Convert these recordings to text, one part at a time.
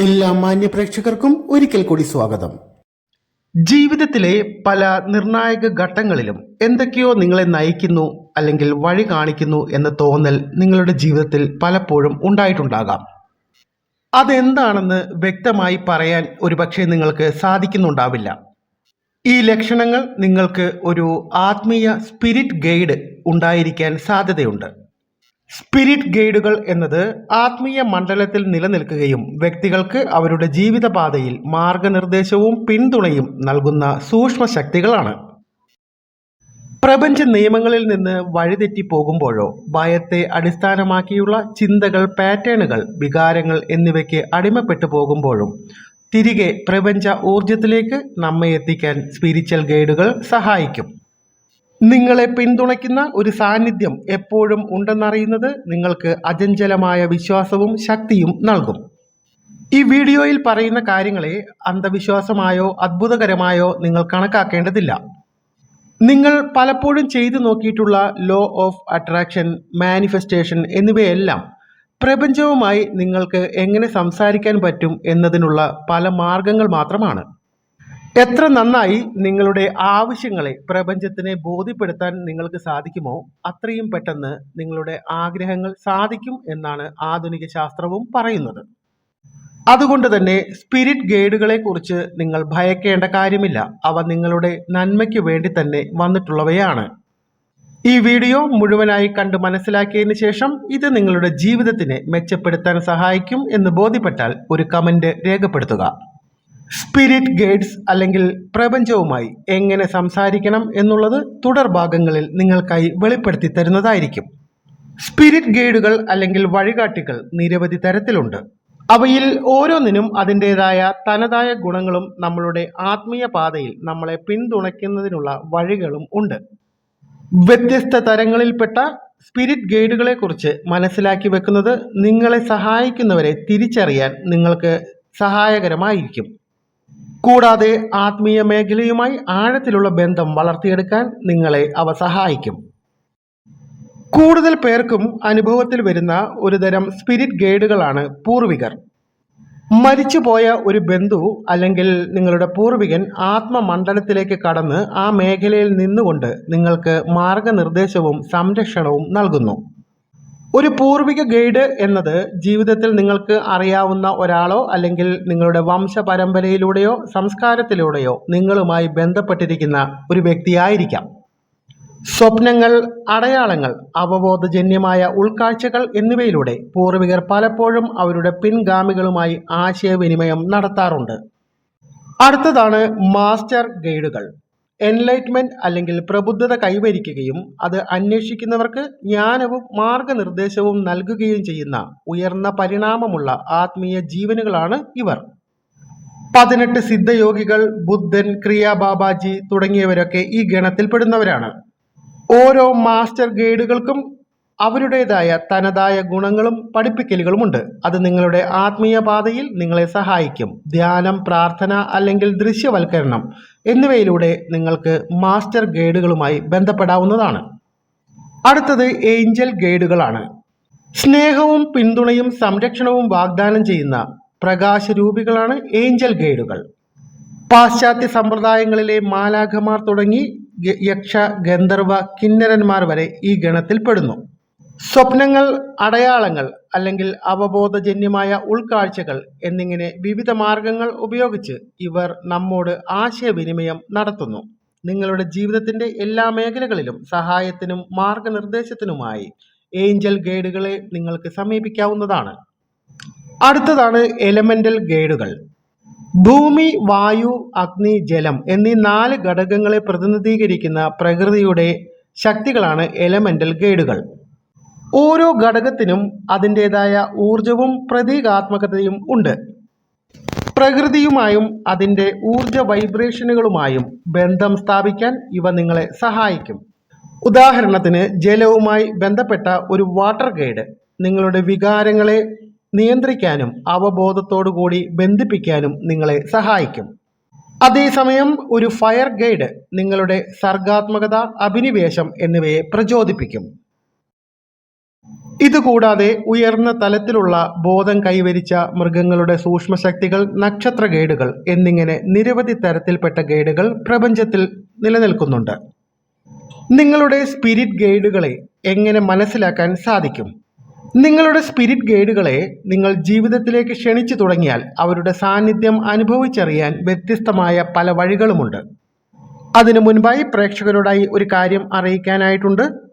എല്ലാ മാന്യ പ്രേക്ഷകർക്കും ഒരിക്കൽ കൂടി സ്വാഗതം. ജീവിതത്തിലെ പല നിർണായക ഘട്ടങ്ങളിലും എന്തൊക്കെയോ നിങ്ങളെ നയിക്കുന്നു അല്ലെങ്കിൽ വഴി കാണിക്കുന്നു എന്ന തോന്നൽ നിങ്ങളുടെ ജീവിതത്തിൽ പലപ്പോഴും ഉണ്ടായിട്ടുണ്ടാകാം. അതെന്താണെന്ന് വ്യക്തമായി പറയാൻ ഒരുപക്ഷെ നിങ്ങൾക്ക് സാധിക്കുന്നുണ്ടാവില്ല. ഈ ലക്ഷണങ്ങൾ നിങ്ങൾക്ക് ഒരു ആത്മീയ സ്പിരിറ്റ് ഗൈഡ് ഉണ്ടായിരിക്കാൻ സാധ്യതയുണ്ട്. സ്പിരിറ്റ് ഗൈഡുകൾ എന്നത് ആത്മീയ മണ്ഡലത്തിൽ നിലനിൽക്കുകയും വ്യക്തികൾക്ക് അവരുടെ ജീവിതപാതയിൽ മാർഗനിർദ്ദേശവും പിന്തുണയും നൽകുന്ന സൂക്ഷ്മ ശക്തികളാണ്. പ്രപഞ്ച നിയമങ്ങളിൽ നിന്ന് വഴിതെറ്റി പോകുമ്പോഴോ ഭയത്തെ അടിസ്ഥാനമാക്കിയുള്ള ചിന്തകൾ പാറ്റേണുകൾ വികാരങ്ങൾ എന്നിവയ്ക്ക് അടിമപ്പെട്ടു പോകുമ്പോഴും തിരികെ പ്രപഞ്ച ഊർജത്തിലേക്ക് നമ്മെ എത്തിക്കാൻ സ്പിരിച്വൽ ഗൈഡുകൾ സഹായിക്കും. നിങ്ങളെ പിന്തുണയ്ക്കുന്ന ഒരു സാന്നിധ്യം എപ്പോഴും ഉണ്ടെന്നറിയുന്നത് നിങ്ങൾക്ക് അചഞ്ചലമായ വിശ്വാസവും ശക്തിയും നൽകും. ഈ വീഡിയോയിൽ പറയുന്ന കാര്യങ്ങളെ അന്ധവിശ്വാസമായോ അത്ഭുതകരമായോ നിങ്ങൾ കണക്കാക്കേണ്ടതില്ല. നിങ്ങൾ പലപ്പോഴും ചെയ്തു നോക്കിയിട്ടുള്ള ലോ ഓഫ് അട്രാക്ഷൻ മാനിഫെസ്റ്റേഷൻ എന്നിവയെല്ലാം പ്രപഞ്ചവുമായി നിങ്ങൾക്ക് എങ്ങനെ സംസാരിക്കാൻ പറ്റും എന്നതിനുള്ള പല മാർഗങ്ങൾ മാത്രമാണ്. എത്ര നന്നായി നിങ്ങളുടെ ആവശ്യങ്ങളെ പ്രപഞ്ചത്തിനെ ബോധ്യപ്പെടുത്താൻ നിങ്ങൾക്ക് സാധിക്കുമോ അത്രയും പെട്ടെന്ന് നിങ്ങളുടെ ആഗ്രഹങ്ങൾ സാധിക്കും എന്നാണ് ആധുനിക ശാസ്ത്രവും പറയുന്നത്. അതുകൊണ്ട് തന്നെ സ്പിരിറ്റ് ഗൈഡുകളെ കുറിച്ച് നിങ്ങൾ ഭയക്കേണ്ട കാര്യമില്ല. അവ നിങ്ങളുടെ നന്മയ്ക്ക് വേണ്ടി തന്നെ വന്നിട്ടുള്ളവയാണ്. ഈ വീഡിയോ മുഴുവനായി കണ്ട് മനസ്സിലാക്കിയതിന് ശേഷം ഇത് നിങ്ങളുടെ ജീവിതത്തിനെ മെച്ചപ്പെടുത്താൻ സഹായിക്കും എന്ന് ബോധ്യപ്പെട്ടാൽ ഒരു കമന്റ് രേഖപ്പെടുത്തുക. സ്പിരിറ്റ് ഗൈഡ്സ് അല്ലെങ്കിൽ പ്രപഞ്ചവുമായി എങ്ങനെ സംസാരിക്കണം എന്നുള്ളത് തുടർ ഭാഗങ്ങളിൽ നിങ്ങൾക്കായി വെളിപ്പെടുത്തി തരുന്നതായിരിക്കും. സ്പിരിറ്റ് ഗൈഡുകൾ അല്ലെങ്കിൽ വഴികാട്ടികൾ നിരവധി തരത്തിലുണ്ട്. അവയിൽ ഓരോന്നിനും അതിന്റെതായ തനതായ ഗുണങ്ങളും നമ്മളുടെ ആത്മീയ പാതയിൽ നമ്മളെ പിന്തുണയ്ക്കുന്നതിനുള്ള വഴികളും ഉണ്ട്. വ്യത്യസ്ത തരങ്ങളിൽപ്പെട്ട സ്പിരിറ്റ് ഗൈഡുകളെക്കുറിച്ച് മനസ്സിലാക്കി വെക്കുന്നത് നിങ്ങളെ സഹായിക്കുന്നവരെ തിരിച്ചറിയാൻ നിങ്ങൾക്ക് സഹായകരമായിരിക്കും. കൂടാതെ ആത്മീയ മേഖലയുമായി ആഴത്തിലുള്ള ബന്ധം വളർത്തിയെടുക്കാൻ നിങ്ങളെ അവ സഹായിക്കും. കൂടുതൽ പേർക്കും അനുഭവത്തിൽ വരുന്ന ഒരുതരം സ്പിരിറ്റ് ഗൈഡുകളാണ് പൂർവികർ. മരിച്ചുപോയ ഒരു ബന്ധു അല്ലെങ്കിൽ നിങ്ങളുടെ പൂർവികൻ ആത്മമണ്ഡലത്തിലേക്ക് കടന്ന് ആ മേഖലയിൽ നിന്നുകൊണ്ട് നിങ്ങൾക്ക് മാർഗനിർദ്ദേശവും സംരക്ഷണവും നൽകുന്നു. ഒരു പൂർവിക ഗൈഡ് എന്നത് ജീവിതത്തിൽ നിങ്ങൾക്ക് അറിയാവുന്ന ഒരാളോ അല്ലെങ്കിൽ നിങ്ങളുടെ വംശപരമ്പരയിലൂടെയോ സംസ്കാരത്തിലൂടെയോ നിങ്ങളുമായി ബന്ധപ്പെട്ടിരിക്കുന്ന ഒരു വ്യക്തിയായിരിക്കാം. സ്വപ്നങ്ങൾ അടയാളങ്ങൾ അവബോധജന്യമായ ഉൾക്കാഴ്ചകൾ എന്നിവയിലൂടെ പൂർവികർ പലപ്പോഴും അവരുടെ പിൻഗാമികളുമായി ആശയവിനിമയം നടത്താറുണ്ട്. അടുത്തതാണ് മാസ്റ്റർ ഗൈഡുകൾ. എൻലൈറ്റ്മെന്റ് അല്ലെങ്കിൽ പ്രബുദ്ധത കൈവരിക്കുകയും അത് അന്വേഷിക്കുന്നവർക്ക് ജ്ഞാനവും മാർഗനിർദ്ദേശവും നൽകുകയും ചെയ്യുന്ന ഉയർന്ന പരിണാമമുള്ള ആത്മീയ ജീവനുകളാണ് ഇവർ. പതിനെട്ട് സിദ്ധയോഗികൾ ബുദ്ധൻ ക്രിയ ബാബാജി തുടങ്ങിയവരൊക്കെ ഈ ഗണത്തിൽപ്പെടുന്നവരാണ് ഓരോ മാസ്റ്റർ ഗൈഡുകൾക്കും അവരുടേതായ തനതായ ഗുണങ്ങളും പഠിപ്പിക്കലുകളുമുണ്ട്. അത് നിങ്ങളുടെ ആത്മീയ പാതയിൽ നിങ്ങളെ സഹായിക്കും. ധ്യാനം പ്രാർത്ഥന അല്ലെങ്കിൽ ദൃശ്യവൽക്കരണം എന്നിവയിലൂടെ നിങ്ങൾക്ക് മാസ്റ്റർ ഗൈഡുകളുമായി ബന്ധപ്പെടാവുന്നതാണ്. അടുത്തത് ഏഞ്ചൽ ഗൈഡുകളാണ്. സ്നേഹവും പിന്തുണയും സംരക്ഷണവും വാഗ്ദാനം ചെയ്യുന്ന പ്രകാശരൂപികളാണ് ഏഞ്ചൽ ഗൈഡുകൾ. പാശ്ചാത്യ സമ്പ്രദായങ്ങളിലെ മാലാഖമാർ തുടങ്ങി യക്ഷ ഗന്ധർവ കിന്നരന്മാർ വരെ ഈ ഗണത്തിൽപ്പെടുന്നു സ്വപ്നങ്ങൾ അടയാളങ്ങൾ അല്ലെങ്കിൽ അവബോധജന്യമായ ഉൾക്കാഴ്ചകൾ എന്നിങ്ങനെ വിവിധ മാർഗങ്ങൾ ഉപയോഗിച്ച് ഇവർ നമ്മോട് ആശയവിനിമയം നടത്തുന്നു. നിങ്ങളുടെ ജീവിതത്തിന്റെ എല്ലാ മേഖലകളിലും സഹായത്തിനും മാർഗനിർദ്ദേശത്തിനുമായി ഏഞ്ചൽ ഗൈഡുകളെ നിങ്ങൾക്ക് സമീപിക്കാവുന്നതാണ്. അടുത്തതാണ് എലമെന്റൽ ഗൈഡുകൾ. ഭൂമി വായു അഗ്നി ജലം എന്നീ നാല് ഘടകങ്ങളെ പ്രതിനിധീകരിക്കുന്ന പ്രകൃതിയുടെ ശക്തികളാണ് എലമെന്റൽ ഗൈഡുകൾ. ഓരോ ഘടകത്തിനും അതിന്റെതായ ഊർജവും പ്രതീകാത്മകതയും ഉണ്ട്. പ്രകൃതിയുമായും അതിന്റെ ഊർജ വൈബ്രേഷനുകളുമായും ബന്ധം സ്ഥാപിക്കാൻ ഇവ നിങ്ങളെ സഹായിക്കും. ഉദാഹരണത്തിന് ജലവുമായി ബന്ധപ്പെട്ട ഒരു വാട്ടർ ഗൈഡ് നിങ്ങളുടെ വികാരങ്ങളെ നിയന്ത്രിക്കാനും അവബോധത്തോടു കൂടി ബന്ധിപ്പിക്കാനും നിങ്ങളെ സഹായിക്കും. അതേസമയം ഒരു ഫയർ ഗൈഡ് നിങ്ങളുടെ സർഗാത്മകത അഭിനിവേശം എന്നിവയെ പ്രചോദിപ്പിക്കും. ഇതുകൂടാതെ ഉയർന്ന തലത്തിലുള്ള ബോധം കൈവരിച്ച മൃഗങ്ങളുടെ സൂക്ഷ്മശക്തികൾ നക്ഷത്ര ഗൈഡുകൾ എന്നിങ്ങനെ നിരവധി തരത്തിൽപ്പെട്ട ഗൈഡുകൾ പ്രപഞ്ചത്തിൽ നിലനിൽക്കുന്നുണ്ട്. നിങ്ങളുടെ സ്പിരിറ്റ് ഗൈഡുകളെ എങ്ങനെ മനസ്സിലാക്കാൻ സാധിക്കും? നിങ്ങളുടെ സ്പിരിറ്റ് ഗൈഡുകളെ നിങ്ങൾ ജീവിതത്തിലേക്ക് ക്ഷണിച്ചു തുടങ്ങിയാൽ അവരുടെ സാന്നിധ്യം അനുഭവിച്ചറിയാൻ വ്യത്യസ്തമായ പല വഴികളുമുണ്ട്. അതിനു മുൻപായി പ്രേക്ഷകരോടായി ഒരു കാര്യം അറിയിക്കാനായിട്ടുണ്ട്.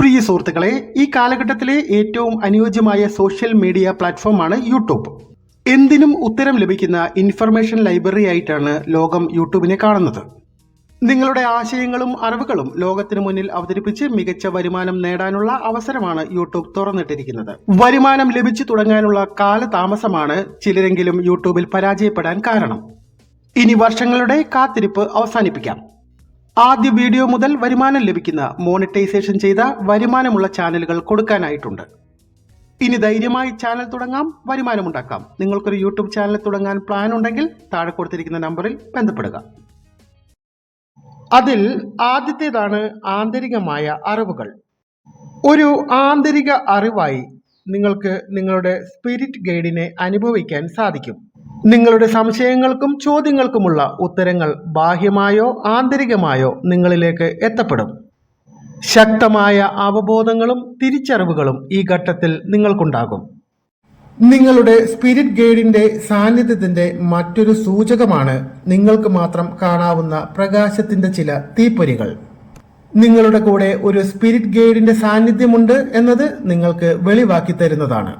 പ്രിയ സുഹൃത്തുക്കളെ ഈ കാലഘട്ടത്തിലെ ഏറ്റവും അനുയോജ്യമായ സോഷ്യൽ മീഡിയ പ്ലാറ്റ്ഫോമാണ് യൂട്യൂബ് എന്തിനും ഉത്തരം ലഭിക്കുന്ന ഇൻഫർമേഷൻ ലൈബ്രറി ആയിട്ടാണ് ലോകം യൂട്യൂബിനെ കാണുന്നത്. നിങ്ങളുടെ ആശയങ്ങളും അറിവുകളും ലോകത്തിന് മുന്നിൽ അവതരിപ്പിച്ച് മികച്ച വരുമാനം നേടാനുള്ള അവസരമാണ് യൂട്യൂബ് തുറന്നിട്ടിരിക്കുന്നത്. വരുമാനം ലഭിച്ചു തുടങ്ങാനുള്ള കാലതാമസമാണ് ചിലരെങ്കിലും യൂട്യൂബിൽ പരാജയപ്പെടാൻ കാരണം. ഇനി വർഷങ്ങളുടെ കാത്തിരിപ്പ് അവസാനിപ്പിക്കാം. ആദ്യ വീഡിയോ മുതൽ വരുമാനം ലഭിക്കുന്ന മോണിറ്റൈസേഷൻ ചെയ്ത വരുമാനമുള്ള ചാനലുകൾ കൊടുക്കാനായിട്ടുണ്ട്. ഇനി ധൈര്യമായി ചാനൽ തുടങ്ങാം വരുമാനമുണ്ടാക്കാം. നിങ്ങൾക്കൊരു യൂട്യൂബ് ചാനൽ തുടങ്ങാൻ പ്ലാൻ ഉണ്ടെങ്കിൽ താഴെ കൊടുത്തിരിക്കുന്ന നമ്പറിൽ ബന്ധപ്പെടുക. അതിൽ ആദ്യത്തേതാണ് ആന്തരികമായ അറിവുകൾ. ഒരു ആന്തരിക അറിവായി നിങ്ങൾക്ക് നിങ്ങളുടെ സ്പിരിറ്റ് ഗൈഡിനെ അനുഭവിക്കാൻ സാധിക്കും. നിങ്ങളുടെ സംശയങ്ങൾക്കും ചോദ്യങ്ങൾക്കുമുള്ള ഉത്തരങ്ങൾ ബാഹ്യമായോ ആന്തരികമായോ നിങ്ങളിലേക്ക് എത്തപ്പെടും. ശക്തമായ അവബോധങ്ങളും തിരിച്ചറിവുകളും ഈ ഘട്ടത്തിൽ നിങ്ങൾക്കുണ്ടാകും. നിങ്ങളുടെ സ്പിരിറ്റ് ഗൈഡിന്റെ സാന്നിധ്യത്തിന്റെ മറ്റൊരു സൂചകമാണ് നിങ്ങൾക്ക് മാത്രം കാണാവുന്ന പ്രകാശത്തിന്റെ ചില തീപ്പൊരികൾ. നിങ്ങളുടെ കൂടെ ഒരു സ്പിരിറ്റ് ഗൈഡിന്റെ സാന്നിധ്യമുണ്ട് എന്നത് നിങ്ങൾക്ക് വെളിവാക്കി തരുന്നതാണ്.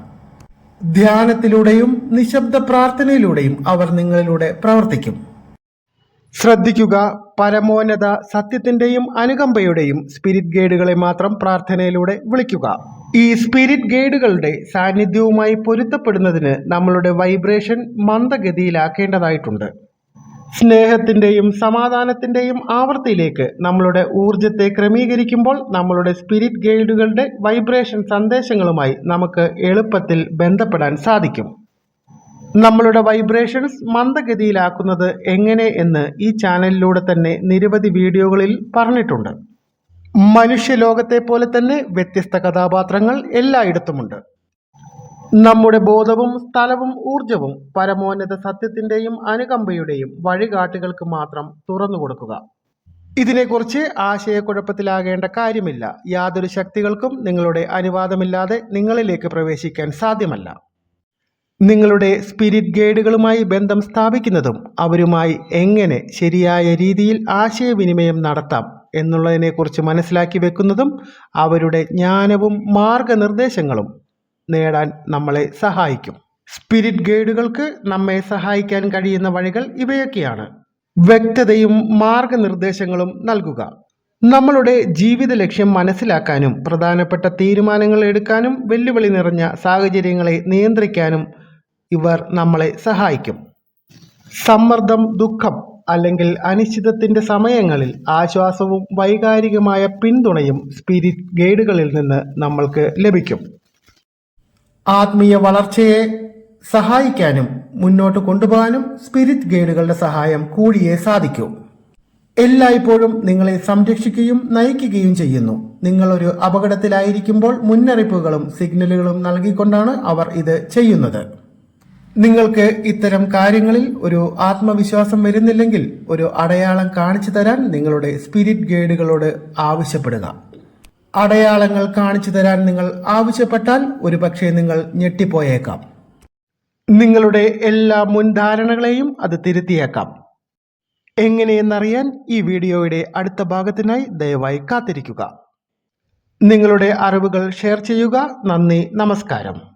ധ്യാനത്തിലൂടെയും നിശബ്ദ പ്രാർത്ഥനയിലൂടെയും അവർ നിങ്ങളിലൂടെ പ്രവർത്തിക്കും. ശ്രദ്ധിക്കുക പരമോന്നത സത്യത്തിന്റെയും അനുകമ്പയുടെയും സ്പിരിറ്റ് ഗൈഡുകളെ മാത്രം പ്രാർത്ഥനയിലൂടെ വിളിക്കുക. ഈ സ്പിരിറ്റ് ഗൈഡുകളുടെ സാന്നിധ്യവുമായി പൊരുത്തപ്പെടുന്നതിന് നമ്മളുടെ വൈബ്രേഷൻ മന്ദഗതിയിലാക്കേണ്ടതായിട്ടുണ്ട്. സ്നേഹത്തിന്റെയും സമാധാനത്തിന്റെയും ആവൃത്തിയിലേക്ക് നമ്മളുടെ ഊർജത്തെ ക്രമീകരിക്കുമ്പോൾ നമ്മളുടെ സ്പിരിറ്റ് ഗൈഡുകളുടെ വൈബ്രേഷൻ സന്ദേശങ്ങളുമായി നമുക്ക് എളുപ്പത്തിൽ ബന്ധപ്പെടാൻ സാധിക്കും. നമ്മളുടെ വൈബ്രേഷൻസ് മന്ദഗതിയിലാക്കുന്നത് എങ്ങനെ എന്ന് ഈ ചാനലിലൂടെ തന്നെ നിരവധി വീഡിയോകളിൽ പറഞ്ഞിട്ടുണ്ട്. മനുഷ്യലോകത്തെ പോലെ തന്നെ വ്യത്യസ്ത കഥാപാത്രങ്ങൾ എല്ലായിടത്തുമുണ്ട്. നമ്മുടെ ബോധവും സ്ഥലവും ഊർജവും പരമോന്നത സത്യത്തിന്റെയും അനുകമ്പയുടെയും വഴികാട്ടുകൾക്ക് മാത്രം തുറന്നു കൊടുക്കുക. ഇതിനെക്കുറിച്ച് ആശയക്കുഴപ്പത്തിലാകേണ്ട കാര്യമില്ല. യാതൊരു ശക്തികൾക്കും നിങ്ങളുടെ അനുവാദമില്ലാതെ നിങ്ങളിലേക്ക് പ്രവേശിക്കാൻ സാധ്യമല്ല. നിങ്ങളുടെ സ്പിരിറ്റ് ഗൈഡുകളുമായി ബന്ധം സ്ഥാപിക്കുന്നതും അവരുമായി എങ്ങനെ ശരിയായ രീതിയിൽ ആശയവിനിമയം നടത്താം എന്നുള്ളതിനെക്കുറിച്ച് മനസ്സിലാക്കി വെക്കുന്നതും അവരുടെ ജ്ഞാനവും മാർഗനിർദ്ദേശങ്ങളും നേടാൻ നമ്മളെ സഹായിക്കും. സ്പിരിറ്റ് ഗൈഡുകൾക്ക് നമ്മെ സഹായിക്കാൻ കഴിയുന്ന വഴികൾ ഇവയൊക്കെയാണ്. വ്യക്തതയും മാർഗനിർദ്ദേശങ്ങളും നൽകുക. നമ്മളുടെ ജീവിത ലക്ഷ്യം മനസ്സിലാക്കാനും പ്രധാനപ്പെട്ട തീരുമാനങ്ങൾ എടുക്കാനും വെല്ലുവിളി നിറഞ്ഞ സാഹചര്യങ്ങളെ നിയന്ത്രിക്കാനും ഇവർ നമ്മളെ സഹായിക്കും. സമ്മർദ്ദം ദുഃഖം അല്ലെങ്കിൽ അനിശ്ചിതത്തിന്റെ സമയങ്ങളിൽ ആശ്വാസവും വൈകാരികമായ പിന്തുണയും സ്പിരിറ്റ് ഗൈഡുകളിൽ നിന്ന് നമ്മൾക്ക് ലഭിക്കും. ആത്മീയ വളർച്ചയെ സഹായിക്കാനും മുന്നോട്ട് കൊണ്ടുപോകാനും സ്പിരിറ്റ് ഗൈഡുകളുടെ സഹായം കൂടിയേ സാധിക്കൂ. എല്ലായ്പ്പോഴും നിങ്ങളെ സംരക്ഷിക്കുകയും നയിക്കുകയും ചെയ്യുന്നു. നിങ്ങൾ ഒരു അപകടത്തിലായിരിക്കുമ്പോൾ മുന്നറിയിപ്പുകളും സിഗ്നലുകളും നൽകിക്കൊണ്ടാണ് അവർ ഇത് ചെയ്യുന്നത്. നിങ്ങൾക്ക് ഇത്തരം കാര്യങ്ങളിൽ ഒരു ആത്മവിശ്വാസം വരുന്നില്ലെങ്കിൽ ഒരു അടയാളം കാണിച്ചു തരാൻ നിങ്ങളുടെ സ്പിരിറ്റ് ഗൈഡുകളോട് ആവശ്യപ്പെടുക. അടയാളങ്ങൾ കാണിച്ചു തരാൻ നിങ്ങൾ ആവശ്യപ്പെട്ടാൽ ഒരുപക്ഷെ നിങ്ങൾ ഞെട്ടിപ്പോയേക്കാം. നിങ്ങളുടെ എല്ലാ മുൻധാരണകളെയും അത് തിരുത്തിയേക്കാം. എങ്ങനെയെന്നറിയാൻ ഈ വീഡിയോയുടെ അടുത്ത ഭാഗത്തിനായി ദയവായി കാത്തിരിക്കുക. നിങ്ങളുടെ അറിവുകൾ ഷെയർ ചെയ്യുക. നന്ദി നമസ്കാരം.